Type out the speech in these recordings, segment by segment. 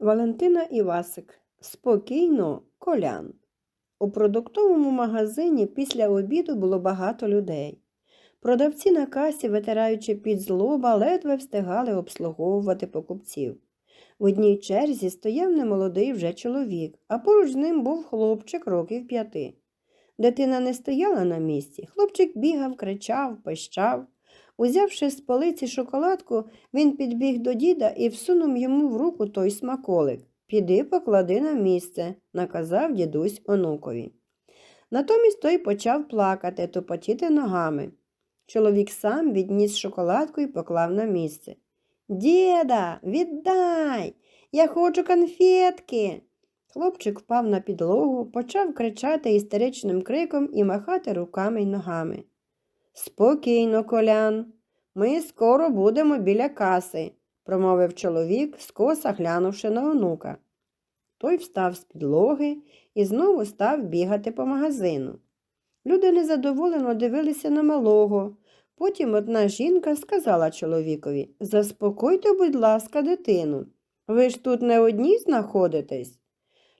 Валентина Івасик. Спокійно, колян. У продуктовому магазині після обіду було багато людей. Продавці на касі, витираючи під злоба, ледве встигали обслуговувати покупців. В одній черзі стояв немолодий вже чоловік, а поруч з ним був хлопчик років п'яти. Дитина не стояла на місці. Хлопчик бігав, кричав, пищав. Узявши з полиці шоколадку, він підбіг до діда і всунув йому в руку той смаколик. Піди поклади на місце, наказав дідусь онукові. Натомість той почав плакати, тупотіти ногами. Чоловік сам відніс шоколадку і поклав на місце. Діда, віддай! Я хочу конфетки. Хлопчик впав на підлогу, почав кричати істеричним криком і махати руками й ногами. Спокійно, колян, ми скоро будемо біля каси, промовив чоловік, скоса глянувши на онука. Той встав з підлоги і знову став бігати по магазину. Люди незадоволено дивилися на малого. Потім одна жінка сказала чоловікові Заспокойте, будь ласка, дитину. Ви ж тут не одні знаходитесь.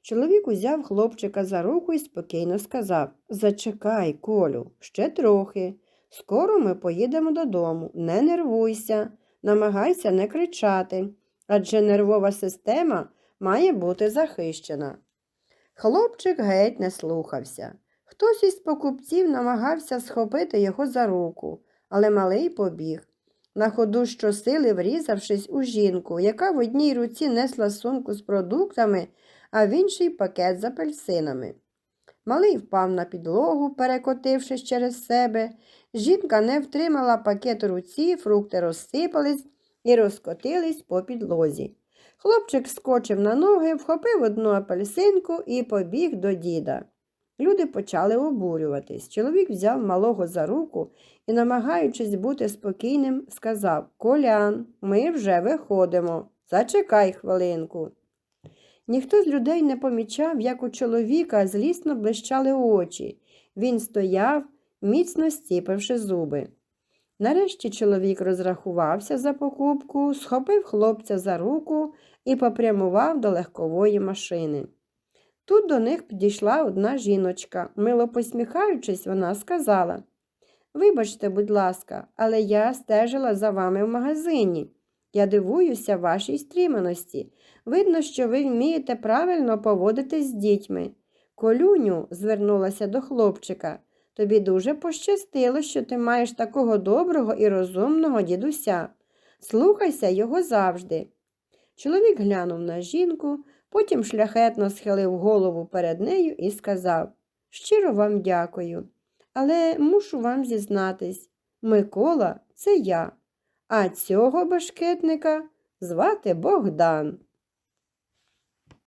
Чоловік узяв хлопчика за руку і спокійно сказав Зачекай, Колю, ще трохи. Скоро ми поїдемо додому. Не нервуйся, намагайся не кричати, адже нервова система має бути захищена. Хлопчик геть не слухався. Хтось із покупців намагався схопити його за руку, але малий побіг. На ходу щосили врізавшись у жінку, яка в одній руці несла сумку з продуктами, а в іншій пакет з апельсинами. Малий впав на підлогу, перекотившись через себе. Жінка не втримала пакет у руці, фрукти розсипались і розкотились по підлозі. Хлопчик скочив на ноги, вхопив одну апельсинку і побіг до діда. Люди почали обурюватись. Чоловік взяв малого за руку і, намагаючись бути спокійним, сказав Колян, ми вже виходимо. Зачекай хвилинку. Ніхто з людей не помічав, як у чоловіка злісно блищали очі. Він стояв, міцно стіпивши зуби. Нарешті чоловік розрахувався за покупку, схопив хлопця за руку і попрямував до легкової машини. Тут до них підійшла одна жіночка. Мило посміхаючись, вона сказала Вибачте, будь ласка, але я стежила за вами в магазині. Я дивуюся вашій стріманості. Видно, що ви вмієте правильно поводитись з дітьми. Колюню, звернулася до хлопчика, тобі дуже пощастило, що ти маєш такого доброго і розумного дідуся. Слухайся його завжди. Чоловік глянув на жінку, потім шляхетно схилив голову перед нею і сказав Щиро вам дякую, але мушу вам зізнатись Микола це я, а цього башкетника звати Богдан.